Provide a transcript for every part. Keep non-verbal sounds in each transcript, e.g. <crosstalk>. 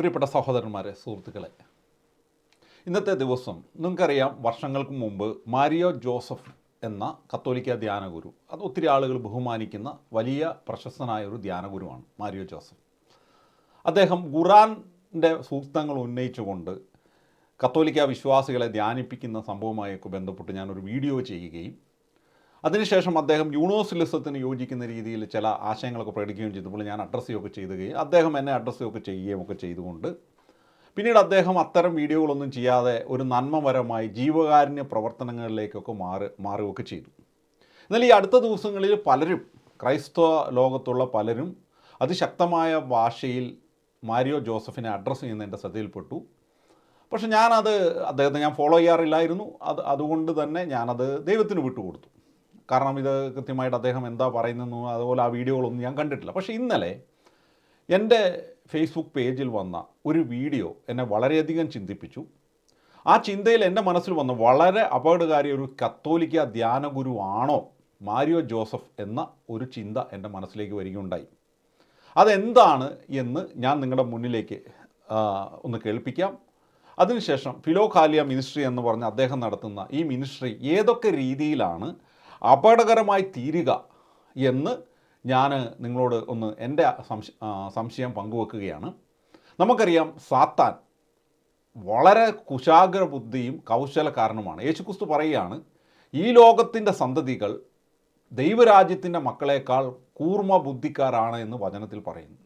പ്രിയപ്പെട്ട സഹോദരന്മാരെ സുഹൃത്തുക്കളെ ഇന്നത്തെ ദിവസം നിങ്ങൾക്കറിയാം വർഷങ്ങൾക്ക് മുമ്പ് മാരിയോ ജോസഫ് എന്ന കത്തോലിക്ക ധ്യാനഗുരു അത് ഒത്തിരി ആളുകൾ ബഹുമാനിക്കുന്ന വലിയ പ്രശസ്തനായ ഒരു ധ്യാനഗുരുവാണ് മാരിയോ ജോസഫ്. അദ്ദേഹം ഖുറാന്റെ സൂക്തങ്ങൾ ഉന്നയിച്ചുകൊണ്ട് കത്തോലിക്ക വിശ്വാസികളെ ധ്യാനിപ്പിക്കുന്ന സംഭവമായൊക്കെ ബന്ധപ്പെട്ട് ഞാനൊരു വീഡിയോ ചെയ്യുകയും അതിനുശേഷം അദ്ദേഹം യൂണിവേഴ്സലിസത്തിന് യോജിക്കുന്ന രീതിയിൽ ചില ആശയങ്ങളൊക്കെ പ്രകടിക്കുകയും ചെയ്തപ്പോൾ ഞാൻ അഡ്രസ്സ് ചെയ്യുകയൊക്കെ ചെയ്തുകയും അദ്ദേഹം എന്നെ അഡ്രസ്സ് ചെയ്യുകയൊക്കെ ചെയ്യുകയും ഒക്കെ ചെയ്തുകൊണ്ട് പിന്നീട് അദ്ദേഹം അത്തരം വീഡിയോകളൊന്നും ചെയ്യാതെ ഒരു നന്മപരമായി ജീവകാരുണ്യ പ്രവർത്തനങ്ങളിലേക്കൊക്കെ മാറി മാറുകയൊക്കെ ചെയ്തു. എന്നാൽ ഈ അടുത്ത ദിവസങ്ങളിൽ പലരും ക്രൈസ്തവ ലോകത്തുള്ള പലരും അതിശക്തമായ ഭാഷയിൽ മാരിയോ ജോസഫിനെ അഡ്രസ്സ് ചെയ്യുന്ന എന്റെ ശ്രദ്ധയിൽപ്പെട്ടു. പക്ഷെ ഞാനത് അദ്ദേഹത്തെ ഞാൻ ഫോളോ ചെയ്യാറില്ലായിരുന്നു. അത് അതുകൊണ്ട് തന്നെ ഞാനത് ദൈവത്തിന് വിട്ടുകൊടുത്തു. കാരണം ഇത് കൃത്യമായിട്ട് അദ്ദേഹം എന്താ പറയുന്നതെന്നും അതുപോലെ ആ വീഡിയോകളൊന്നും ഞാൻ കണ്ടിട്ടില്ല. പക്ഷേ ഇന്നലെ എന്റെ ഫേസ്ബുക്ക് പേജിൽ വന്ന ഒരു വീഡിയോ എന്നെ വളരെയധികം ചിന്തിപ്പിച്ചു. ആ ചിന്തയിൽ എന്റെ മനസ്സിൽ വന്ന വളരെ അപകടകാരി ഒരു കത്തോലിക്ക ധ്യാനഗുരു ആണോ മാരിയോ ജോസഫ് എന്ന ഒരു ചിന്ത എന്റെ മനസ്സിലേക്ക് വരികയുണ്ടായി. അതെന്താണ് എന്ന് ഞാൻ നിങ്ങളുടെ മുന്നിലേക്ക് ഒന്ന് കേൾപ്പിക്കാം. അതിനുശേഷം ഫിലോഖാലിയ മിനിസ്ട്രി എന്ന് പറഞ്ഞ് അദ്ദേഹം നടത്തുന്ന ഈ മിനിസ്ട്രി ഏതൊക്കെ രീതിയിലാണ് അപകടകരമായി തീരുക എന്ന് ഞാൻ നിങ്ങളോട് ഒന്ന് എന്റെ സംശ സംശയം പങ്കുവെക്കുകയാണ്. നമുക്കറിയാം സാത്താൻ വളരെ കുശാഗ്ര ബുദ്ധിയും കൗശലക്കാരനുമാണ്. യേശുക്രിസ്തു പറയുകയാണ് ഈ ലോകത്തിന്റെ സന്തതികൾ ദൈവരാജ്യത്തിന്റെ മക്കളേക്കാൾ കൂർമ്മ ബുദ്ധിക്കാരാണ് എന്ന് വചനത്തിൽ പറയുന്നു.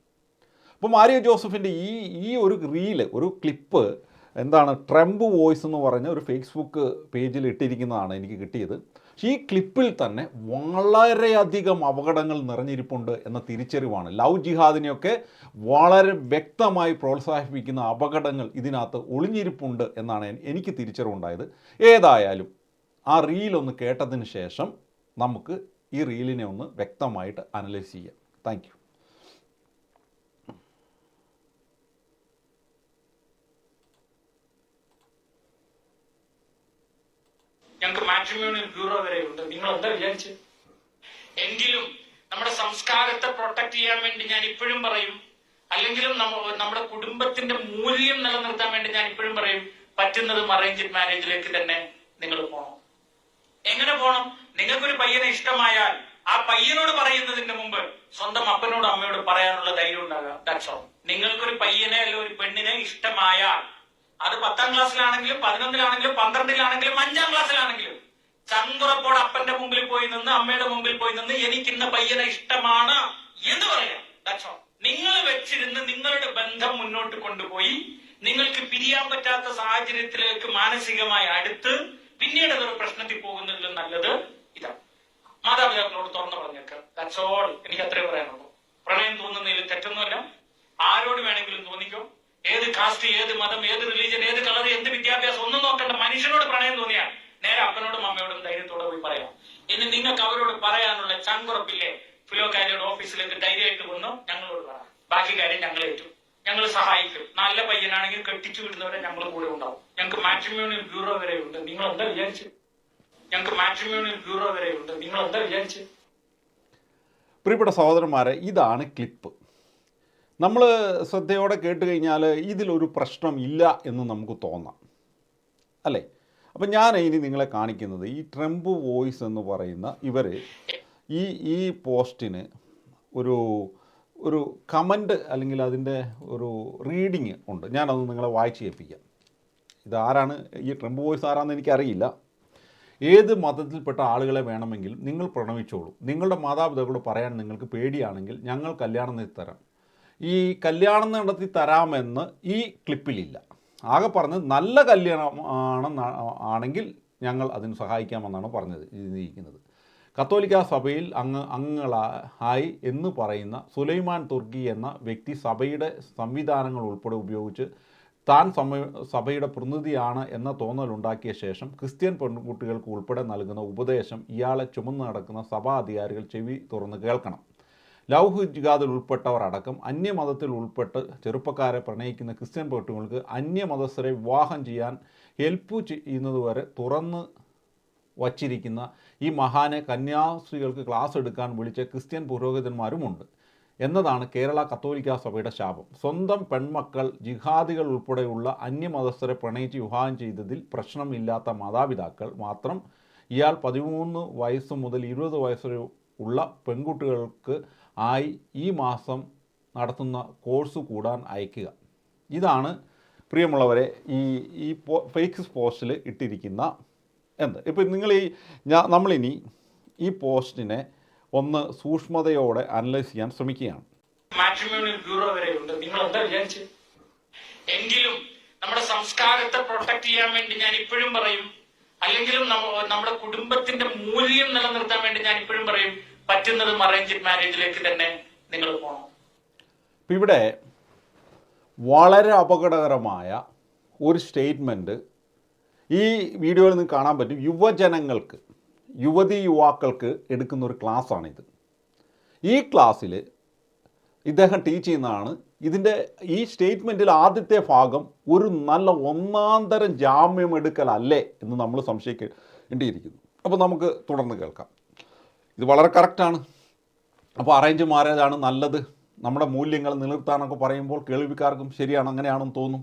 അപ്പോൾ മാരിയോ ജോസഫിന്റെ ഈ ഈ ഒരു റീൽ ഒരു ക്ലിപ്പ് എന്താണ് ട്രംപ് വോയിസ് എന്ന് പറഞ്ഞ ഒരു ഫേസ്ബുക്ക് പേജിൽ ഇട്ടിരിക്കുന്നതാണ് എനിക്ക് കിട്ടിയത്. ഈ ക്ലിപ്പിൽ തന്നെ വളരെയധികം അപകടങ്ങൾ നിറഞ്ഞിരിപ്പുണ്ട് എന്ന തിരിച്ചറിവാണ്. ലവ് ജിഹാദിനെയൊക്കെ വളരെ വ്യക്തമായി പ്രോത്സാഹിപ്പിക്കുന്ന അപകടങ്ങൾ ഇതിനകത്ത് ഒളിഞ്ഞിരിപ്പുണ്ട് എന്നാണ് എനിക്ക് തിരിച്ചറിവുണ്ടായത്. ഏതായാലും ആ റീൽ ഒന്ന് കേട്ടതിന് ശേഷം നമുക്ക് ഈ റീലിനെ ഒന്ന് വ്യക്തമായിട്ട് അനലൈസ് ചെയ്യാം. താങ്ക് ഞങ്ങൾക്ക് മാട്രിമോണിയൽ ബ്യൂറോ വരെ ഉണ്ട്. നിങ്ങൾ എന്താ വിചാരിച്ച്? എങ്കിലും നമ്മുടെ സംസ്കാരത്തെ പ്രൊട്ടക്ട് ചെയ്യാൻ വേണ്ടി ഞാൻ ഇപ്പോഴും പറയും. അല്ലെങ്കിലും നമ്മ- നമ്മുടെ കുടുംബത്തിന്റെ മൂല്യം നിലനിർത്താൻ വേണ്ടി ഞാൻ ഇപ്പോഴും പറയും. പറ്റുന്നതും അറേഞ്ച്ഡ് മാരേജിലേക്ക് തന്നെ നിങ്ങൾ പോകണം എങ്ങനെ പോകണം നിങ്ങൾക്കൊരു പയ്യനെ ഇഷ്ടമായാൽ ആ പയ്യനോട് പറയുന്നതിന് മുമ്പ് സ്വന്തം അപ്പനോട് അമ്മയോട് പറയാനുള്ള ധൈര്യം ഉണ്ടാകാം. ദാറ്റ്സ് ഓൾ നിങ്ങൾക്കൊരു പയ്യനെ അല്ലെങ്കിൽ ഒരു പെണ്ണിനെ ഇഷ്ടമായാൽ അത് പത്താം ക്ലാസ്സിലാണെങ്കിലും പതിനൊന്നിലാണെങ്കിലും പന്ത്രണ്ടിലാണെങ്കിലും അഞ്ചാം ക്ലാസ്സിലാണെങ്കിലും. ചങ്കുറപ്പോട് അപ്പന്റെ മുമ്പിൽ പോയി നിന്ന് അമ്മയുടെ മുമ്പിൽ പോയി നിന്ന് എനിക്ക് ഇന്ന പയ്യനെ ഇഷ്ടമാണ് എന്ന് പറയാം. നിങ്ങൾ വെച്ചിരുന്ന് നിങ്ങളുടെ ബന്ധം മുന്നോട്ട് കൊണ്ടുപോയി നിങ്ങൾക്ക് പിരിയാൻ പറ്റാത്ത സാഹചര്യത്തിലേക്ക് മാനസികമായി അടുത്ത് പിന്നീട് അതൊരു പ്രശ്നത്തിൽ പോകുന്നതിലും നല്ലത് ഇതാണ് മാതാപിതാക്കളോട് തുറന്നു പറഞ്ഞേക്കാം. ദാറ്റ്സ് ഓൾ എനിക്ക് അത്രേ പറയാനുള്ളൂ. പ്രണയം തോന്നുന്നതിൽ തെറ്റൊന്നുമല്ല. ആരോട് വേണമെങ്കിലും തോന്നിക്കോ? ഏത് കാസ്റ്റ് ഏത് മതം ഏത് റിലീജിയൻ ഏത് കളർ എന്ത് വിദ്യാഭ്യാസം ഒന്നും നോക്കണ്ട. മനുഷ്യനോട് പ്രണയം തോന്നിയാൽ നേരെ അപ്പനോടും അമ്മയോടും ധൈര്യത്തോടെ പോയി പറയാം. ഇനി നിങ്ങൾക്ക് അവരോട് പറയാനുള്ള ചങ്കുറപ്പില്ലേ? ഫിലോക്കാരിയുടെ ഓഫീസിലേക്ക് ധൈര്യമായിട്ട് വന്നു ഞങ്ങളോട് പറ. ബാക്കി കാര്യം ഞങ്ങൾ ഏറ്റു. ഞങ്ങൾ സഹായിക്കും. നല്ല പയ്യനാണെങ്കിൽ കെട്ടിച്ചു വിടുന്നവരെ ഞങ്ങൾ കൂടെ ഉണ്ടാവും. ഞങ്ങൾക്ക് മാട്രിമോണിയൽ ബ്യൂറോ വരെ ഉണ്ട്. നിങ്ങൾ എന്താ വിചാരിച്ചു? ഞങ്ങൾക്ക് മാട്രിമോണിയൽ ബ്യൂറോ വരെ ഉണ്ട്. നിങ്ങൾ എന്താ വിചാരിച്ചു? പ്രിയപ്പെട്ട സഹോദരന്മാരെ ഇതാണ് ക്ലിപ്പ് നമ്മൾ ശ്രദ്ധയോടെ കേട്ട് കഴിഞ്ഞാൽ ഇതിലൊരു പ്രശ്നം ഇല്ല എന്ന് നമുക്ക് തോന്നാം. അല്ലേ? അപ്പം ഞാൻ ഇനി നിങ്ങളെ കാണിക്കുന്നത് ഈ ട്രംപ് വോയിസ് എന്ന് പറയുന്ന ഇവർ ഈ ഈ പോസ്റ്റിന് ഒരു ഒരു കമന്റ് അല്ലെങ്കിൽ അതിന്റെ ഒരു റീഡിങ് ഉണ്ട്. ഞാനത് നിങ്ങളെ വായിച്ച് കേൾപ്പിക്കാം. ഇതാരാണ്? ഈ ട്രംപ് വോയിസ് ആരാണെന്ന് എനിക്കറിയില്ല. ഏത് മതത്തിൽപ്പെട്ട ആളുകളെ വേണമെങ്കിലും നിങ്ങൾ പ്രണമിച്ചോളൂ. നിങ്ങളുടെ മാതാപിതാക്കളോട് പറയാൻ നിങ്ങൾക്ക് പേടിയാണെങ്കിൽ ഞങ്ങൾ കല്യാണം നിർത്തരാം. തരാം ഈ കല്യാണം നടത്തി തരാമെന്ന് ഈ ക്ലിപ്പിലില്ല. ആകെ പറഞ്ഞത് നല്ല കല്യാണം ആണെങ്കിൽ ഞങ്ങൾ അതിന് സഹായിക്കാമെന്നാണ് പറഞ്ഞത് ഇരിക്കുന്നത് കത്തോലിക്ക സഭയിൽ അങ്ങ് അംഗങ്ങളായി എന്ന് പറയുന്ന സുലൈമാൻ തുർക്കി എന്ന വ്യക്തി സഭയുടെ സംവിധാനങ്ങൾ ഉൾപ്പെടെ ഉപയോഗിച്ച് താൻ സമ സഭയുടെ പ്രതിനിധിയാണ് എന്ന തോന്നലുണ്ടാക്കിയ ശേഷം ക്രിസ്ത്യൻ പെൺകുട്ടികൾക്ക് ഉൾപ്പെടെ നൽകുന്ന ഉപദേശം ഇയാളെ ചുമന്ന് നടക്കുന്ന സഭാ അധികാരികൾ ചെവി തുറന്ന് കേൾക്കണം. ജിഹാദിൽ ഉൾപ്പെട്ടവർ അടക്കം അന്യമതത്തിൽ ഉൾപ്പെട്ട് ചെറുപ്പക്കാരെ പ്രണയിക്കുന്ന ക്രിസ്ത്യൻ പെട്ടുകൾക്ക് അന്യമതസ്ഥരെ വിവാഹം ചെയ്യാൻ ഹെൽപ്പ് ചെയ്യുന്നതുവരെ തുറന്ന് വച്ചിരിക്കുന്ന ഈ മഹാനെ കന്യാസ്ത്രീകൾക്ക് ക്ലാസ് എടുക്കാൻ വിളിച്ച ക്രിസ്ത്യൻ പുരോഹിതന്മാരുമുണ്ട്. എന്നതാണ് കേരള കത്തോലിക്ക സഭയുടെ ശാപം. സ്വന്തം പെൺമക്കൾ ജിഹാദികൾ ഉൾപ്പെടെയുള്ള അന്യമതസ്ഥരെ പ്രണയിച്ച് വിവാഹം ചെയ്തതിൽ പ്രശ്നമില്ലാത്ത മാതാപിതാക്കൾ മാത്രം ഇയാൾ പതിമൂന്ന് വയസ്സ് മുതൽ ഇരുപത് വയസ്സ് ഉള്ള പെൺകുട്ടികൾക്ക് ആയി ഈ മാസം നടത്തുന്ന കോഴ്സ് കൂടാൻ അയക്കുക. ഇതാണ് പ്രിയമുള്ളവരെ ഈ ഈ പോ ഫേക്ക് പോസ്റ്റിൽ ഇട്ടിരിക്കുന്ന എന്ത്. ഇപ്പം നിങ്ങൾ ഈ നമ്മളിനി ഈ പോസ്റ്റിനെ ഒന്ന് സൂക്ഷ്മതയോടെ അനലൈസ് ചെയ്യാൻ ശ്രമിക്കുകയാണ്. മാട്രിമോണിയൽ ബ്യൂറോ വരെയുണ്ട് നിങ്ങൾ എന്താ വിചാരിച്ച്? എങ്കിലും നമ്മുടെ സംസ്കാരത്തെ പ്രൊട്ടക്ട് ചെയ്യാൻ വേണ്ടി ഞാൻ ഇപ്പോഴും പറയും. അല്ലെങ്കിലും നമ്മുടെ കുടുംബത്തിന്റെ മൂല്യം നിലനിർത്താൻ വേണ്ടി ഞാൻ ഇപ്പോഴും പറയും. പറ്റുന്നതും അറേഞ്ച്ഡ് മാരേജിലേക്ക് തന്നെ നിങ്ങൾ പോകണം ഇവിടെ വളരെ അപകടകരമായ ഒരു സ്റ്റേറ്റ്മെന്റ് ഈ വീഡിയോയിൽ നിന്ന് കാണാൻ പറ്റും. യുവജനങ്ങൾക്ക് യുവതി യുവാക്കൾക്ക് എടുക്കുന്ന ഒരു ക്ലാസ്സാണിത് ഈ ക്ലാസ്സിൽ ഇദ്ദേഹം ടീച്ച് ചെയ്യുന്നതാണ് ഇതിന്റെ ഈ സ്റ്റേറ്റ്മെന്റിൽ ആദ്യത്തെ ഭാഗം ഒരു നല്ല ഒന്നാന്തരം ജാമ്യം എടുക്കലല്ലേ എന്ന് നമ്മൾ സംശയിക്കേണ്ടിയിരിക്കുന്നു. അപ്പോൾ നമുക്ക് തുടർന്ന് കേൾക്കാം. ഇത് വളരെ കറക്റ്റാണ് അപ്പോൾ അറേഞ്ച് മാരേജാണ് നല്ലത്. നമ്മുടെ മൂല്യങ്ങൾ നിലനിർത്താനൊക്കെ പറയുമ്പോൾ കേൾവിക്കാർക്കും ശരിയാണ് അങ്ങനെയാണെന്ന് തോന്നും.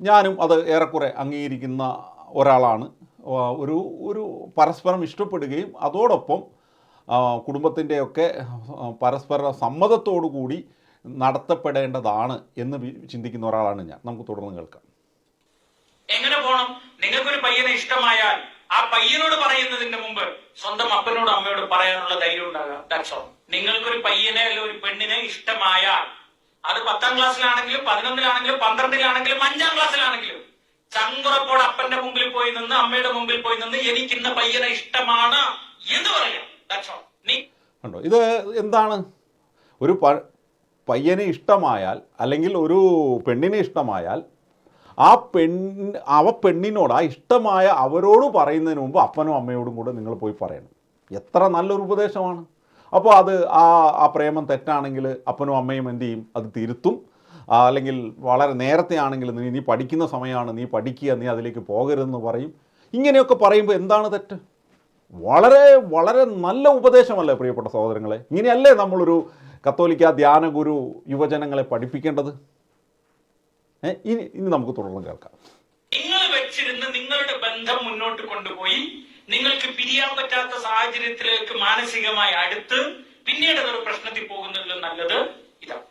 ഞാനും അത് ഏറെക്കുറെ അംഗീകരിക്കുന്ന ഒരാളാണ്. ഒരു ഒരു പരസ്പരം ഇഷ്ടപ്പെടുകയും അതോടൊപ്പം കുടുംബത്തിന്റെയൊക്കെ പരസ്പര സമ്മതത്തോടു കൂടി നടത്തപ്പെടേണ്ടതാണ് എന്ന് ചിന്തിക്കുന്ന ഒരാളാണ് ഞാൻ. നമുക്ക് തുടർന്ന് കേൾക്കാം. എങ്ങനെ പോകണം നിങ്ങൾക്കൊരു പയ്യനെ ഇഷ്ടമായാൽ ആ പയ്യനോട് പറയുന്നതിന്റെ മുമ്പ് സ്വന്തം അപ്പനോട് അമ്മയോട് പറയാനുള്ള ധൈര്യം ദാറ്റ്സ് ഓൾ നിങ്ങൾക്കൊരു പയ്യനെ അല്ലെങ്കിൽ ഒരു പെണ്ണിനെ ഇഷ്ടമായാൽ അത് പത്താം ക്ലാസ്സിലാണെങ്കിലും പതിനൊന്നിലാണെങ്കിലും പന്ത്രണ്ടിലാണെങ്കിലും അഞ്ചാം ക്ലാസ്സിലാണെങ്കിലും ചങ്കുറപ്പോൾ അപ്പന്റെ മുമ്പിൽ പോയി നിന്ന് അമ്മയുടെ മുമ്പിൽ പോയി നിന്ന് എനിക്ക് ഇന്ന പയ്യനെ ഇഷ്ടമാണ് എന്ന് പറയാം. ഇത് എന്താണ്? ഒരു പയ്യനെ ഇഷ്ടമായാൽ അല്ലെങ്കിൽ ഒരു പെണ്ണിനെ ഇഷ്ടമായാൽ ആ പെൺ അവ പെണ്ണിനോട് ആ ഇഷ്ടമായ അവരോട് പറയുന്നതിന് മുമ്പ് അപ്പനും അമ്മയോടും കൂടെ നിങ്ങൾ പോയി പറയണം. എത്ര നല്ലൊരു ഉപദേശമാണ്. അപ്പോൾ അത് ആ ആ പ്രേമം തെറ്റാണെങ്കിൽ അപ്പനും അമ്മയും എന്തു ചെയ്യും? അത് തിരുത്തും. അല്ലെങ്കിൽ വളരെ നേരത്തെ ആണെങ്കിൽ നീ നീ പഠിക്കുന്ന സമയമാണ് നീ പഠിക്കുക നീ അതിലേക്ക് പോകരുതെന്ന് പറയും. ഇങ്ങനെയൊക്കെ പറയുമ്പോൾ എന്താണ് തെറ്റ്? വളരെ വളരെ നല്ല ഉപദേശമല്ലേ പ്രിയപ്പെട്ട സഹോദരങ്ങളെ? ഇങ്ങനെയല്ലേ നമ്മളൊരു കത്തോലിക്ക ധ്യാനഗുരു യുവജനങ്ങളെ പഠിപ്പിക്കേണ്ടത്? ഇനി ഇനി നമുക്ക് തുടർന്ന് കേൾക്കാം. നിങ്ങൾ വെച്ചിരുന്ന് നിങ്ങളുടെ ബന്ധം മുന്നോട്ട് കൊണ്ടുപോയി നിങ്ങൾക്ക് പിരിയാൻ പറ്റാത്ത സാഹചര്യത്തിലേക്ക് മാനസികമായി അടുത്ത് പിന്നീട് അതൊരു പ്രശ്നത്തിൽ പോകുന്നതിലും നല്ലത് ഇതാണ്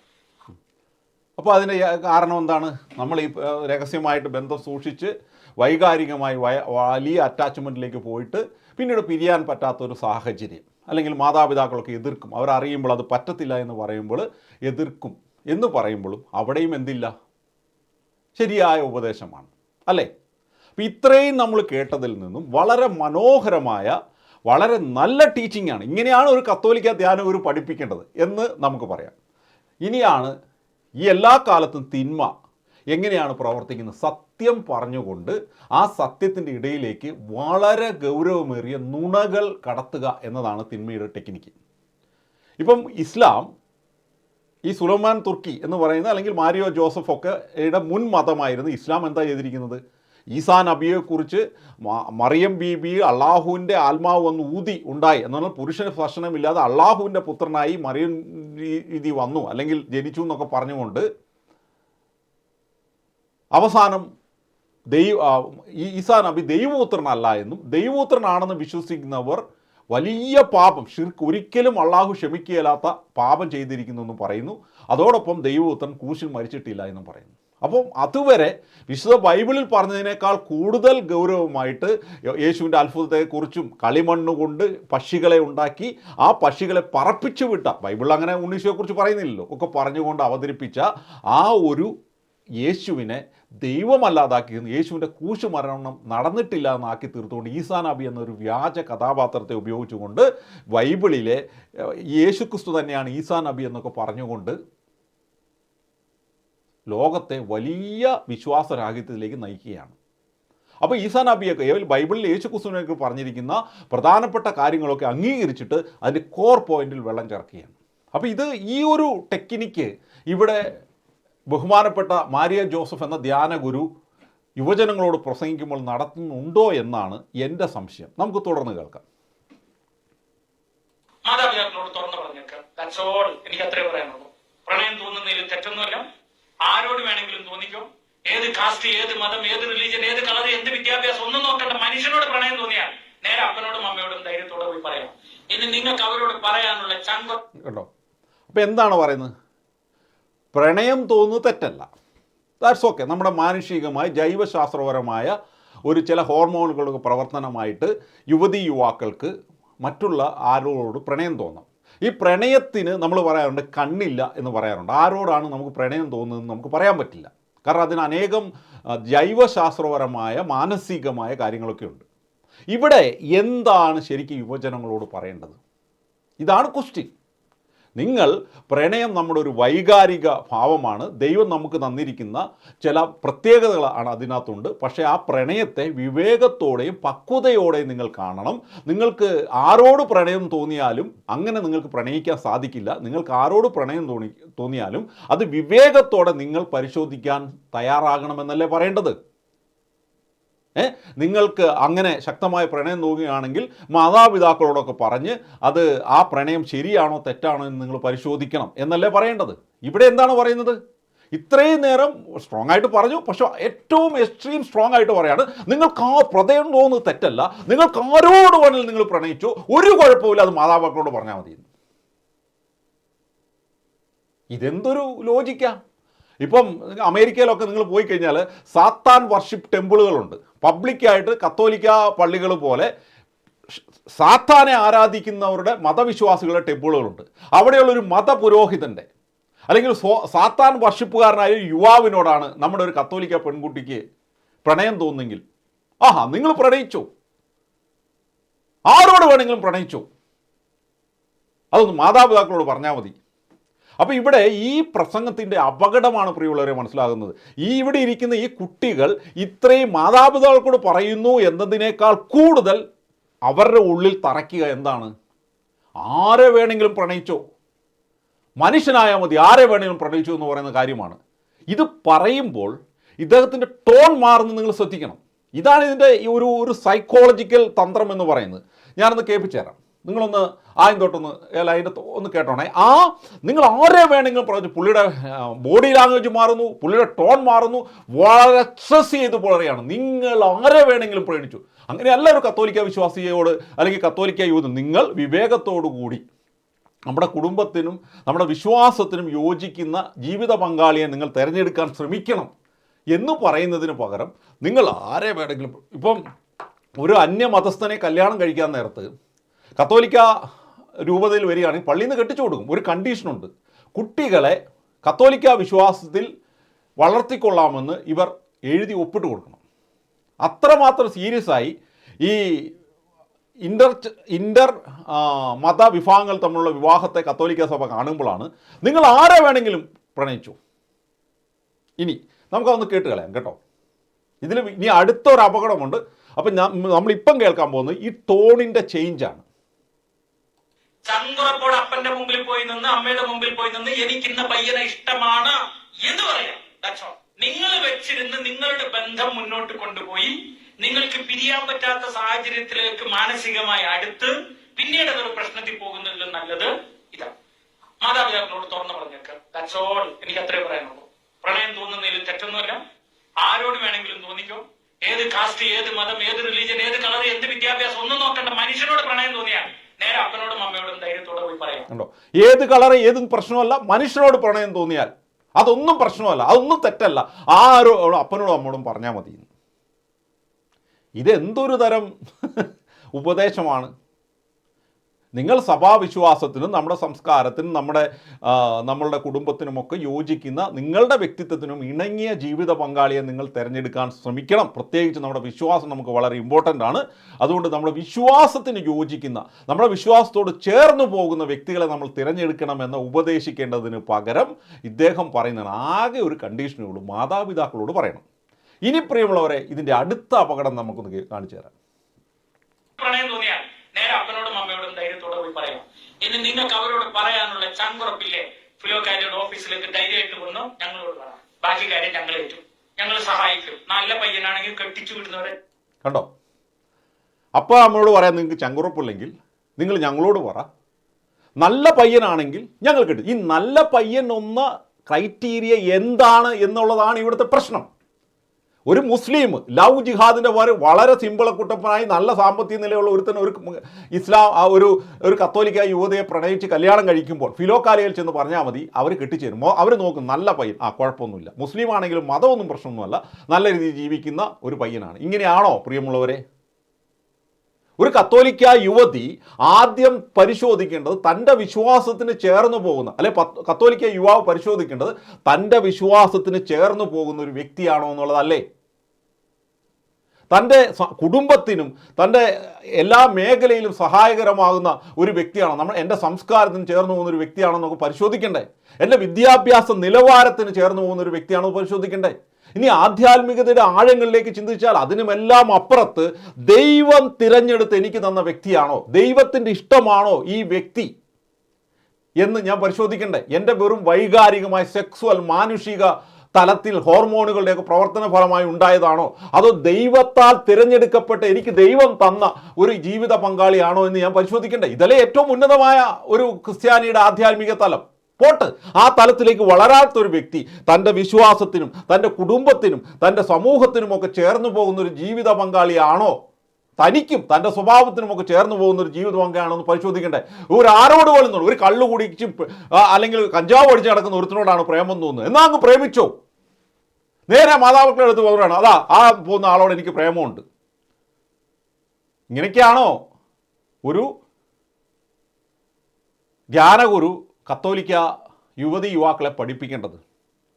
അപ്പോൾ അതിന്റെ കാരണം എന്താണ്? നമ്മൾ ഈ രഹസ്യമായിട്ട് ബന്ധം സൂക്ഷിച്ച് വൈകാരികമായി വലിയ അറ്റാച്ച്മെന്റിലേക്ക് പോയിട്ട് പിന്നീട് പിരിയാൻ പറ്റാത്ത ഒരു സാഹചര്യം അല്ലെങ്കിൽ മാതാപിതാക്കളൊക്കെ എതിർക്കും. അവരറിയുമ്പോൾ അത് പറ്റത്തില്ല എന്ന് പറയുമ്പോൾ എതിർക്കും എന്ന് പറയുമ്പോഴും അവിടെയും എന്തില്ല? ശരിയായ ഉപദേശമാണ്. അല്ലേ? അപ്പം ഇത്രയും നമ്മൾ കേട്ടതിൽ നിന്നും വളരെ മനോഹരമായ വളരെ നല്ല ടീച്ചിങ് ആണ്. ഇങ്ങനെയാണ് ഒരു കത്തോലിക്ക ധ്യാനം ഒരു പഠിപ്പിക്കേണ്ടത് എന്ന് നമുക്ക് പറയാം. ഇനിയാണ് ഈ എല്ലാ കാലത്തും തിന്മ എങ്ങനെയാണ് പ്രവർത്തിക്കുന്നത്? സത്യം പറഞ്ഞുകൊണ്ട് ആ സത്യത്തിന്റെ ഇടയിലേക്ക് വളരെ ഗൗരവമേറിയ നുണകൾ കടത്തുക എന്നതാണ് തിന്മയുടെ ടെക്നിക്ക് ഇപ്പം ഇസ്ലാം ഈ സുലൈമാൻ തുർക്കി എന്ന് പറയുന്ന അല്ലെങ്കിൽ മാരിയോ ജോസഫ് ഒക്കെ മുൻ മതമായിരുന്നു. ഇസ്ലാം എന്താ ചെയ്തിരിക്കുന്നത്? ഈസാൻ നബിയെക്കുറിച്ച് മറിയം ബീബി അള്ളാഹുവിന്റെ ആത്മാവ് വന്ന് ഊതി ഉണ്ടായി. എന്ന് പറഞ്ഞാൽ പുരുഷന് സ്പർശനമില്ലാതെ അള്ളാഹുവിന്റെ പുത്രനായി മറിയം രീതി വന്നു അല്ലെങ്കിൽ ജനിച്ചു എന്നൊക്കെ പറഞ്ഞുകൊണ്ട് അവസാനം ദൈവ ഈസാ നബി ദൈവപുത്രനല്ല എന്നും ദൈവപുത്രനാണെന്ന് വിശ്വസിക്കുന്നവർ വലിയ പാപം. ഷിർക്ക് ഒരിക്കലും അള്ളാഹു ക്ഷമിക്കുകയില്ലാത്ത പാപം ചെയ്തിരിക്കുന്നു എന്ന് പറയുന്നു. അതോടൊപ്പം ദൈവപുത്രൻ കൂശിൽ മരിച്ചിട്ടില്ല എന്നും പറയുന്നു. അപ്പം അതുവരെ വിശുദ്ധ ബൈബിളിൽ പറഞ്ഞതിനേക്കാൾ കൂടുതൽ ഗൗരവമായിട്ട് യേശുവിന്റെ അത്ഭുതത്തെക്കുറിച്ചും കളിമണ്ണ് കൊണ്ട് പക്ഷികളെ ഉണ്ടാക്കി ആ പക്ഷികളെ പറപ്പിച്ചു വിട്ട ബൈബിളിൽ അങ്ങനെ ഉണ്ണീശോയെക്കുറിച്ച് പറയുന്നില്ലല്ലോ ഒക്കെ പറഞ്ഞുകൊണ്ട് അവതരിപ്പിച്ച ആ ഒരു യേശുവിനെ ദൈവമല്ലാതാക്കി യേശുവിന്റെ കൂശുമരണം നടന്നിട്ടില്ല എന്നാക്കി തീർത്തുകൊണ്ട് ഈസാ നബി എന്നൊരു വ്യാജ കഥാപാത്രത്തെ ഉപയോഗിച്ചുകൊണ്ട് ബൈബിളിലെ യേശുക്രിസ്തു തന്നെയാണ് ഈസാ നബി എന്നൊക്കെ പറഞ്ഞുകൊണ്ട് ലോകത്തെ വലിയ വിശ്വാസരാഹിത്യത്തിലേക്ക് നയിക്കുകയാണ്. അപ്പോൾ ഈസാ നബിയൊക്കെ ഏവൽ ബൈബിളിൽ യേശു ക്രിസ്തുവിനൊക്കെ പറഞ്ഞിരിക്കുന്ന പ്രധാനപ്പെട്ട കാര്യങ്ങളൊക്കെ അംഗീകരിച്ചിട്ട് അതിന്റെ കോർ പോയിന്റിൽ വെള്ളം ചേർക്കുകയാണ്. അപ്പോൾ ഇത് ഈ ഒരു ടെക്നിക്ക് ഇവിടെ ബഹുമാനപ്പെട്ട മാരിയ ജോസഫ് എന്ന ധ്യാന ഗുരു യുവജനങ്ങളോട് പ്രസംഗിക്കുമ്പോൾ നടത്തുന്നുണ്ടോ എന്നാണ് എന്റെ സംശയം. നമുക്ക് തുടർന്ന് കേൾക്കാം. മാതാപിതാക്കളോട് തുറന്നു പറഞ്ഞേക്കാം ദാറ്റ്സ് ഓൾ എനിക്ക് അത്രേ പറയാനുള്ളൂ. പ്രണയം തോന്നുന്നതിൽ തെറ്റൊന്നുമല്ല. ആരോട് വേണമെങ്കിലും തോന്നിക്കോ. ഏത് കാസ്റ്റ് ഏത് മതം ഏത് റിലീജിയൻ ഏത് കളർ എന്ത് വിദ്യാഭ്യാസം ഒന്നും നോക്കണ്ട. മനുഷ്യനോട് പ്രണയം തോന്നിയാൽ നേരെ അപ്പനോടും അമ്മയോടും ധൈര്യത്തോടെ പോയി പറയാം. ഇനി നിങ്ങൾക്ക് അവരോട് പറയാനുള്ള ചങ്കോ കേട്ടോ. അപ്പോൾ എന്താണ് പറയുന്നത്? പ്രണയം തോന്നുന്നത് തെറ്റല്ല. ദാറ്റ്സ് ഓക്കെ നമ്മുടെ മാനുഷികമായ ജൈവശാസ്ത്രപരമായ ഒരു ചില ഹോർമോണുകളുടെ പ്രവർത്തനമായിട്ട് യുവതി യുവാക്കൾക്ക് മറ്റുള്ള ആരോട് പ്രണയം തോന്നാം. ഈ പ്രണയത്തിന് നമ്മൾ പറയാറുണ്ട് കണ്ണില്ല എന്ന് പറയാറുണ്ട്. ആരോടാണ് നമുക്ക് പ്രണയം തോന്നുന്നതെന്ന് നമുക്ക് പറയാൻ പറ്റില്ല. കാരണം അതിന് അനേകം ജൈവശാസ്ത്രപരമായ മാനസികമായ കാര്യങ്ങളൊക്കെ ഉണ്ട്. ഇവിടെ എന്താണ് ശരിക്കും യുവജനങ്ങളോട് പറയേണ്ടത്? ഇതാണ് ക്വസ്റ്റ്യൻ നിങ്ങൾ പ്രണയം നമ്മുടെ ഒരു വൈകാരിക ഭാവമാണ്. ദൈവം നമുക്ക് തന്നിരിക്കുന്ന ചില പ്രത്യേകതകളാണ് അതിനകത്തുണ്ട്. പക്ഷേ ആ പ്രണയത്തെ വിവേകത്തോടെയും പക്വതയോടെയും നിങ്ങൾ കാണണം. നിങ്ങൾക്ക് ആരോട് പ്രണയം തോന്നിയാലും അങ്ങനെ നിങ്ങൾക്ക് പ്രണയിക്കാൻ സാധിക്കില്ല. നിങ്ങൾക്ക് ആരോട് പ്രണയം തോന്നി തോന്നിയാലും അത് വിവേകത്തോടെ നിങ്ങൾ പരിശോധിക്കാൻ തയ്യാറാകണമെന്നല്ലേ പറയേണ്ടത്? നിങ്ങൾക്ക് അങ്ങനെ ശക്തമായ പ്രണയം തോന്നുകയാണെങ്കിൽ മാതാപിതാക്കളോടൊക്കെ പറഞ്ഞ് അത് ആ പ്രണയം ശരിയാണോ തെറ്റാണോ എന്ന് നിങ്ങൾ പരിശോധിക്കണം എന്നല്ലേ പറയേണ്ടത്. ഇവിടെ എന്താണ് പറയുന്നത്? ഇത്രയും നേരം സ്ട്രോങ് ആയിട്ട് പറഞ്ഞു. പക്ഷേ ഏറ്റവും എക്സ്ട്രീം സ്ട്രോങ് ആയിട്ട് പറയാണ് നിങ്ങൾക്ക് ആ പ്രണയം തോന്നുന്നത് തെറ്റല്ല. നിങ്ങൾക്ക് ആരോട് വേണമെങ്കിലും നിങ്ങൾ പ്രണയിച്ചു. ഒരു കുഴപ്പമില്ല അത് മാതാപിതാക്കളോട് പറഞ്ഞാൽ മതി. ഇതെന്തൊരു ലോജിക്കാ ഇപ്പം അമേരിക്കയിലൊക്കെ നിങ്ങൾ പോയി കഴിഞ്ഞാൽ സാത്താൻ വർഷിപ്പ് ടെമ്പിളുകളുണ്ട്. പബ്ലിക്കായിട്ട് കത്തോലിക്ക പള്ളികൾ പോലെ സാത്താനെ ആരാധിക്കുന്നവരുടെ മതവിശ്വാസികളുടെ ടെമ്പിളുകളുണ്ട്. അവിടെയുള്ളൊരു മതപുരോഹിതന്റെ അല്ലെങ്കിൽ സ്വ സാത്താൻ വർഷിപ്പുകാരനായ യുവാവിനോടാണ് നമ്മുടെ ഒരു കത്തോലിക്ക പെൺകുട്ടിക്ക് പ്രണയം തോന്നുന്നെങ്കിൽ. ആഹാ നിങ്ങൾ പ്രണയിച്ചു? ആരോട് വേണമെങ്കിലും പ്രണയിച്ചു? അതൊന്ന് മാതാപിതാക്കളോട് പറഞ്ഞാൽ മതി. അപ്പോൾ ഇവിടെ ഈ പ്രസംഗത്തിന്റെ അപകടമാണ് പ്രിയമുള്ളവരെ മനസ്സിലാകുന്നത്. ഈ ഇവിടെ ഇരിക്കുന്ന ഈ കുട്ടികൾ ഇത്രയും മാതാപിതാക്കളോട് പറയുന്നു എന്നതിനേക്കാൾ കൂടുതൽ അവരുടെ ഉള്ളിൽ തറയ്ക്കുക എന്താണ്? ആരെ വേണമെങ്കിലും പ്രണയിച്ചോ? മനുഷ്യനായാൽ മതി ആരെ വേണമെങ്കിലും പ്രണയിച്ചു എന്ന് പറയുന്ന കാര്യമാണ്. ഇത് പറയുമ്പോൾ ഇദ്ദേഹത്തിന്റെ ടോൺ മാറുന്നു നിങ്ങൾ ശ്രദ്ധിക്കണം. ഇതാണ് ഇതിന്റെ ഒരു ഒരു സൈക്കോളജിക്കൽ തന്ത്രം എന്ന് പറയുന്നത്. ഞാനൊന്ന് കേൾപ്പിച്ചു തരാം നിങ്ങളൊന്ന് ആദ്യം തൊട്ടൊന്ന് അതിന്റെ ഒന്ന് കേട്ടോണേ. ആ നിങ്ങൾ ആരെ വേണമെങ്കിലും പറഞ്ഞു പുള്ളിയുടെ ബോഡി ലാംഗ്വേജ് മാറുന്നു പുള്ളിയുടെ ടോൺ മാറുന്നു വളരെ എക്സസ് ചെയ്ത് പുലറിയാണ് നിങ്ങൾ ആരെ വേണമെങ്കിലും പ്രേണിച്ചു. അങ്ങനെയല്ല ഒരു കത്തോലിക്ക വിശ്വാസിയോട് അല്ലെങ്കിൽ കത്തോലിക്ക യൂത്ത് നിങ്ങൾ വിവേകത്തോടു കൂടി നമ്മുടെ കുടുംബത്തിനും നമ്മുടെ വിശ്വാസത്തിനും യോജിക്കുന്ന ജീവിത പങ്കാളിയെ നിങ്ങൾ തിരഞ്ഞെടുക്കാൻ ശ്രമിക്കണം എന്ന് പറയുന്നതിന് പകരം നിങ്ങൾ ആരെ വേണമെങ്കിലും ഇപ്പം ഒരു അന്യമതസ്ഥനെ കല്യാണം കഴിക്കാൻ നേരത്ത് കത്തോലിക്ക രൂപതയിൽ വരികയാണെങ്കിൽ പള്ളിയിൽ നിന്ന് കെട്ടിച്ചു കൊടുക്കും. ഒരു കണ്ടീഷനുണ്ട് കുട്ടികളെ കത്തോലിക്ക വിശ്വാസത്തിൽ വളർത്തിക്കൊള്ളാമെന്ന് ഇവർ എഴുതി ഒപ്പിട്ട് കൊടുക്കണം. അത്രമാത്രം സീരിയസ് ആയി ഈ ഇന്റർ ഇന്റർ മത മതവിഭാഗങ്ങൾ തമ്മിലുള്ള വിവാഹത്തെ കത്തോലിക്ക സഭ കാണുമ്പോഴാണ് നിങ്ങൾ ആരെ വേണമെങ്കിലും പ്രണയിച്ചു. ഇനി നമുക്കതൊന്ന് കേട്ട് കളയാം കേട്ടോ. ഇതിൽ ഇനി അടുത്തൊരു അപകടമുണ്ട്. അപ്പം നമ്മളിപ്പം കേൾക്കാൻ പോകുന്നത് ഈ ടോണിന്റെ ചേഞ്ചാണ് ചങ്കുറപ്പോട് അപ്പന്റെ മുമ്പിൽ പോയി നിന്ന് അമ്മയുടെ മുമ്പിൽ പോയി നിന്ന് എനിക്ക് ഇന്ന പയ്യനെ ഇഷ്ടമാണ് എന്ന് പറയാം. നിങ്ങൾ വെച്ചിരുന്ന് നിങ്ങളുടെ ബന്ധം മുന്നോട്ട് കൊണ്ടുപോയി നിങ്ങൾക്ക് പിരിയാൻ പറ്റാത്ത സാഹചര്യത്തിലേക്ക് മാനസികമായി അടുത്ത് പിന്നീട് അതൊരു പ്രശ്നത്തിൽ പോകുന്നതിലും നല്ലത് ഇതാണ് മാതാപിതാക്കളോട് തുറന്നു പറഞ്ഞേക്കാം. ദാറ്റ്സ് എനിക്ക് അത്രേ പറയാനുള്ളൂ. പ്രണയം തോന്നുന്നതിൽ തെറ്റൊന്നുമല്ല. ആരോട് വേണമെങ്കിലും തോന്നിക്കോ. ഏത് കാസ്റ്റ് ഏത് മതം ഏത് റിലീജിയൻ ഏത് കളർ എന്ത് വിദ്യാഭ്യാസം ഒന്നും നോക്കണ്ട. മനുഷ്യനോട് പ്രണയം തോന്നിയാൽ നേരെ ധൈര്യത്തോടെ പോയി പറയാം ഏത് കളർ ഏതും പ്രശ്നമല്ല. മനുഷ്യനോട് പ്രണയം തോന്നിയാൽ അതൊന്നും പ്രശ്നമല്ല. അതൊന്നും തെറ്റല്ല. ആരോ അപ്പനോടും അമ്മയോടും പറഞ്ഞാൽ മതി ഇതെന്തൊരു തരം <laughs> ഉപദേശമാണ്. നിങ്ങൾ സഭാവിശ്വാസത്തിനും നമ്മുടെ സംസ്കാരത്തിനും നമ്മുടെ നമ്മളുടെ കുടുംബത്തിനുമൊക്കെ യോജിക്കുന്ന നിങ്ങളുടെ വ്യക്തിത്വത്തിനും ഇണങ്ങിയ ജീവിത പങ്കാളിയെ നിങ്ങൾ തിരഞ്ഞെടുക്കാൻ ശ്രമിക്കണം. പ്രത്യേകിച്ച് നമ്മുടെ വിശ്വാസം നമുക്ക് വളരെ ഇമ്പോർട്ടന്റ് ആണ്. അതുകൊണ്ട് നമ്മുടെ വിശ്വാസത്തിന് യോജിക്കുന്ന നമ്മുടെ വിശ്വാസത്തോട് ചേർന്ന് പോകുന്ന വ്യക്തികളെ നമ്മൾ തിരഞ്ഞെടുക്കണം എന്ന് ഉപദേശിക്കേണ്ടതിന് പകരം ഇദ്ദേഹം പറയുന്നതാണ്. ആകെ ഒരു കണ്ടീഷനേ ഉള്ളൂ. മാതാപിതാക്കളോട് പറയണം. ഇനി പ്രിയമുള്ളവരെ ഇതിന്റെ അടുത്ത അപകടം നമുക്കൊന്ന് കാണിച്ചു തരാം. പ്രണയം തോന്നിയാൽ നേരെ അപ്പനോടും അമ്മയോടും ധൈര്യത്തോടെ പോയി പറയാം ഇനി നിങ്ങൾക്ക് അവരോട് പറയാനുള്ള ചങ്കുറപ്പില്ലേ? ഫിലോകാരിയുടെ ഓഫീസിലേക്ക് ധൈര്യമായിട്ട് വന്നു? ഞങ്ങളോട് പറയാം ബാക്കി കാര്യം ഞങ്ങൾ ഏറ്റു. ഞങ്ങൾ സഹായിക്കും. നല്ല പയ്യനാണെങ്കിൽ കെട്ടിച്ചു വിടുന്നവരെ. കണ്ടോ? അപ്പോൾ നമ്മളോട് പറയാൻ നിങ്ങൾക്ക് ചങ്കുറപ്പില്ലെങ്കിൽ നിങ്ങൾ ഞങ്ങളോട് പറ. നല്ല പയ്യനാണെങ്കിൽ ഞങ്ങൾ കിട്ടും. ഈ നല്ല പയ്യൻ ഒന്ന് ക്രൈറ്റീരിയ എന്താണ് എന്നുള്ളതാണ് ഇവിടുത്തെ പ്രശ്നം. ഒരു മുസ്ലിം ലവ് ജിഹാദിന്റെ പോലെ വളരെ സിമ്പിളെ കുട്ടപ്പനായി നല്ല സാമ്പത്തിക നിലയുള്ള ഒരുത്തൻ ഒരു ഇസ്ലാം ആ ഒരു ഒരു കത്തോലിക്ക യുവതയെ പ്രണയിച്ച് കല്യാണം കഴിക്കുമ്പോൾ ഫിലോക്കാലിയിൽ ചെന്ന് പറഞ്ഞാൽ മതി അവർ കിട്ടിച്ചേരും. അവർ നോക്കും നല്ല പയ്യൻ. ആ കുഴപ്പമൊന്നുമില്ല. മുസ്ലിം ആണെങ്കിലും മതമൊന്നും പ്രശ്നമൊന്നുമല്ല. നല്ല രീതിയിൽ ജീവിക്കുന്ന ഒരു പയ്യനാണ്. ഇങ്ങനെയാണോ പ്രിയമുള്ളവരെ? ഒരു കത്തോലിക്ക യുവതി ആദ്യം പരിശോധിക്കേണ്ടത് തന്റെ വിശ്വാസത്തിന് ചേർന്ന് പോകുന്ന അല്ലെ കത്തോലിക്ക യുവാവ് പരിശോധിക്കേണ്ടത് തന്റെ വിശ്വാസത്തിന് ചേർന്ന് പോകുന്ന ഒരു വ്യക്തിയാണോ എന്നുള്ളതല്ലേ? തന്റെ കുടുംബത്തിനും തന്റെ എല്ലാ മേഖലയിലും സഹായകരമാകുന്ന ഒരു വ്യക്തിയാണോ? നമ്മൾ എന്റെ സംസ്കാരത്തിന് ചേർന്ന് പോകുന്ന ഒരു വ്യക്തിയാണോ നമുക്ക് പരിശോധിക്കണ്ടേ? എന്റെ വിദ്യാഭ്യാസ നിലവാരത്തിന് ചേർന്ന് പോകുന്ന ഒരു വ്യക്തിയാണോ പരിശോധിക്കണ്ടേ? ഇനി ആധ്യാത്മികതയുടെ ആഴങ്ങളിലേക്ക് ചിന്തിച്ചാൽ അതിനുമെല്ലാം അപ്പുറത്ത് ദൈവം തിരഞ്ഞെടുത്ത് എനിക്ക് തന്ന വ്യക്തിയാണോ? ദൈവത്തിന്റെ ഇഷ്ടമാണോ ഈ വ്യക്തി? എന്ന് ഞാൻ പരിശോധിക്കണ്ടേ. എന്റെ വെറും വൈകാരികമായ സെക്സുവൽ മാനുഷിക തലത്തിൽ ഹോർമോണുകളുടെയൊക്കെ പ്രവർത്തന ഫലമായി ഉണ്ടായതാണോ? അതോ ദൈവത്താൽ തിരഞ്ഞെടുക്കപ്പെട്ട് എനിക്ക് ദൈവം തന്ന ഒരു ജീവിത പങ്കാളിയാണോ എന്ന് ഞാൻ പരിശോധിക്കണ്ടേ. ഇതല്ലേ ഏറ്റവും ഉന്നതമായ ഒരു ക്രിസ്ത്യാനിയുടെ ആധ്യാത്മിക തലം. പോട്ട്. ആ തലത്തിലേക്ക് വളരാത്തൊരു വ്യക്തി തന്റെ വിശ്വാസത്തിനും തന്റെ കുടുംബത്തിനും തന്റെ സമൂഹത്തിനുമൊക്കെ ചേർന്നു പോകുന്ന ഒരു ജീവിത പങ്കാളിയാണോ? തനിക്കും തന്റെ സ്വഭാവത്തിനുമൊക്കെ ചേർന്നു പോകുന്ന ഒരു ജീവിത പങ്കാണോ എന്ന് പരിശോധിക്കണ്ടേ? ഒരു ആരോട് പോലും ഒരു കള്ളു കുടിച്ചും അല്ലെങ്കിൽ കഞ്ചാവ് അടിച്ച് നടക്കുന്ന ഒരുത്തിനോടാണ് പ്രേമം തോന്നുന്നത്. എന്നാ അങ്ങ് പ്രേമിച്ചോ? നേരെ മാതാപിതാക്കളുടെ അടുത്ത് പറയുകയാണ് അതാ ആ പോകുന്ന ആളോട് എനിക്ക് പ്രേമമുണ്ട്. ഇങ്ങനെയൊക്കെയാണോ? ഒരു ധ്യാനഗുരു കത്തോലിക്ക യുവതി യുവാക്കളെ പഠിപ്പിക്കേണ്ടത്.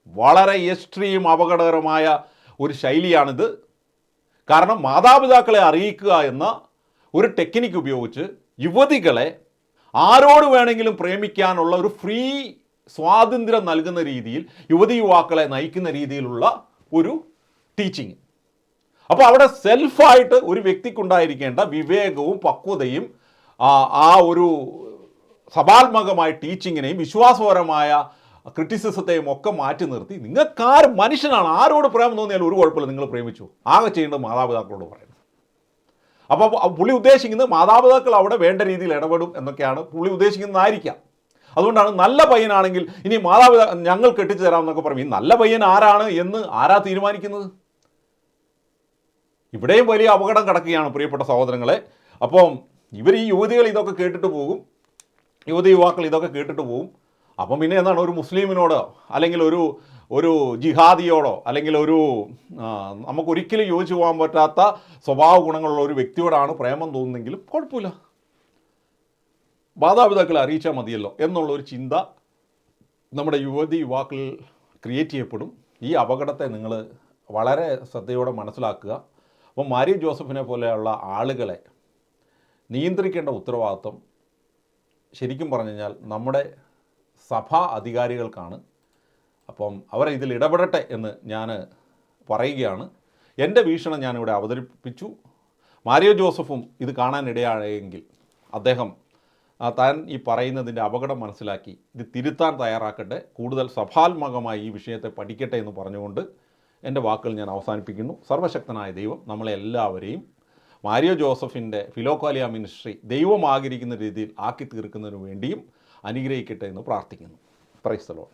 വളരെ എക്സ്ട്രീം അപകടകരമായ ഒരു ശൈലിയാണിത്. കാരണം മാതാപിതാക്കളെ അറിയിക്കുക എന്ന ഒരു ടെക്നിക്ക് ഉപയോഗിച്ച് യുവതികളെ ആരോട് വേണമെങ്കിലും പ്രേമിക്കാനുള്ള ഒരു ഫ്രീ സ്വാതന്ത്ര്യം നൽകുന്ന രീതിയിൽ യുവതി യുവാക്കളെ നയിക്കുന്ന രീതിയിലുള്ള ഒരു ടീച്ചിങ്. അപ്പോൾ അവിടെ സെൽഫായിട്ട് ഒരു വ്യക്തിക്കുണ്ടായിരിക്കേണ്ട വിവേകവും പക്വതയും ആ ഒരു സഭാത്മകമായ ടീച്ചിങ്ങിനെയും വിശ്വാസപരമായ ക്രിറ്റിസിസത്തെയും ഒക്കെ മാറ്റി നിർത്തി. നിങ്ങൾക്കാരും മനുഷ്യനാണ്? ആരോട് പ്രേമം തോന്നിയാലും ഒരു കുഴപ്പമില്ല. നിങ്ങൾ പ്രേമിച്ചു. ആകെ ചെയ്യേണ്ടത് മാതാപിതാക്കളോട് പറയുന്നത് അപ്പോൾ പുള്ളി ഉദ്ദേശിക്കുന്നത് മാതാപിതാക്കൾ അവിടെ വേണ്ട രീതിയിൽ ഇടപെടും എന്നൊക്കെയാണ് പുള്ളി ഉദ്ദേശിക്കുന്നതായിരിക്കാം. അതുകൊണ്ടാണ് നല്ല പയ്യനാണെങ്കിൽ ഇനി മാതാപിതാ ഞങ്ങൾ കെട്ടിച്ചു തരാമെന്നൊക്കെ പറയും. ഈ നല്ല പയ്യൻ ആരാണ് എന്ന് ആരാ തീരുമാനിക്കുന്നത്? ഇവിടെയും വലിയ അപകടം കിടക്കുകയാണ് പ്രിയപ്പെട്ട സഹോദരങ്ങളെ. അപ്പം ഇവർ ഈ യുവതികൾ ഇതൊക്കെ കേട്ടിട്ട് പോകും. യുവതി യുവാക്കൾ ഇതൊക്കെ കേട്ടിട്ട് പോവും. അപ്പം പിന്നെ എന്താണ് ഒരു മുസ്ലിമിനോടോ അല്ലെങ്കിൽ ഒരു ഒരു ജിഹാദിയോടോ അല്ലെങ്കിൽ ഒരു നമുക്കൊരിക്കലും യോജിച്ചു പോകാൻ പറ്റാത്ത സ്വഭാവ ഗുണങ്ങളുള്ള ഒരു വ്യക്തിയോടാണ് പ്രേമം തോന്നുന്നെങ്കിലും കുഴപ്പമില്ല. മാതാപിതാക്കളെ അറിയിച്ചാൽ മതിയല്ലോ എന്നുള്ളൊരു ചിന്ത നമ്മുടെ യുവതി യുവാക്കൾ ക്രിയേറ്റ് ചെയ്യപ്പെടും. ഈ അപകടത്തെ നിങ്ങൾ വളരെ ശ്രദ്ധയോടെ മനസ്സിലാക്കുക. അപ്പം മാരി ജോസഫിനെ പോലെയുള്ള ആളുകളെ നിയന്ത്രിക്കേണ്ട ഉത്തരവാദിത്വം ശരിക്കും പറഞ്ഞു കഴിഞ്ഞാൽ നമ്മുടെ സഭാ അധികാരികൾക്കാണ്. അപ്പം അവർ ഇതിൽ ഇടപെടട്ടെ എന്ന് ഞാൻ പറയുകയാണ്. എന്റെ വീക്ഷണം ഞാനിവിടെ അവതരിപ്പിച്ചു. മാരിയോ ജോസഫും ഇത് കാണാനിടയായെങ്കിൽ അദ്ദേഹം താൻ ഈ പറയുന്നതിന്റെ അപകടം മനസ്സിലാക്കി. ഇത് തിരുത്താൻ തയ്യാറാക്കട്ടെ. കൂടുതൽ സഭാത്മകമായി ഈ വിഷയത്തെ പഠിക്കട്ടെ എന്ന് പറഞ്ഞുകൊണ്ട് എന്റെ വാക്കുകൾ ഞാൻ അവസാനിപ്പിക്കുന്നു. സർവശക്തനായ ദൈവം നമ്മളെ എല്ലാവരെയും മാരിയോ ജോസഫിന്റെ ഫിലോക്കാലിയ മിനിസ്ട്രി ദൈവമാകിരിക്കുന്ന രീതിയിൽ ആക്കി തീർക്കുന്നതിന് വേണ്ടിയും അനുഗ്രഹിക്കട്ടെ എന്ന് പ്രാർത്ഥിക്കുന്നു. പ്രൈസ്തലോ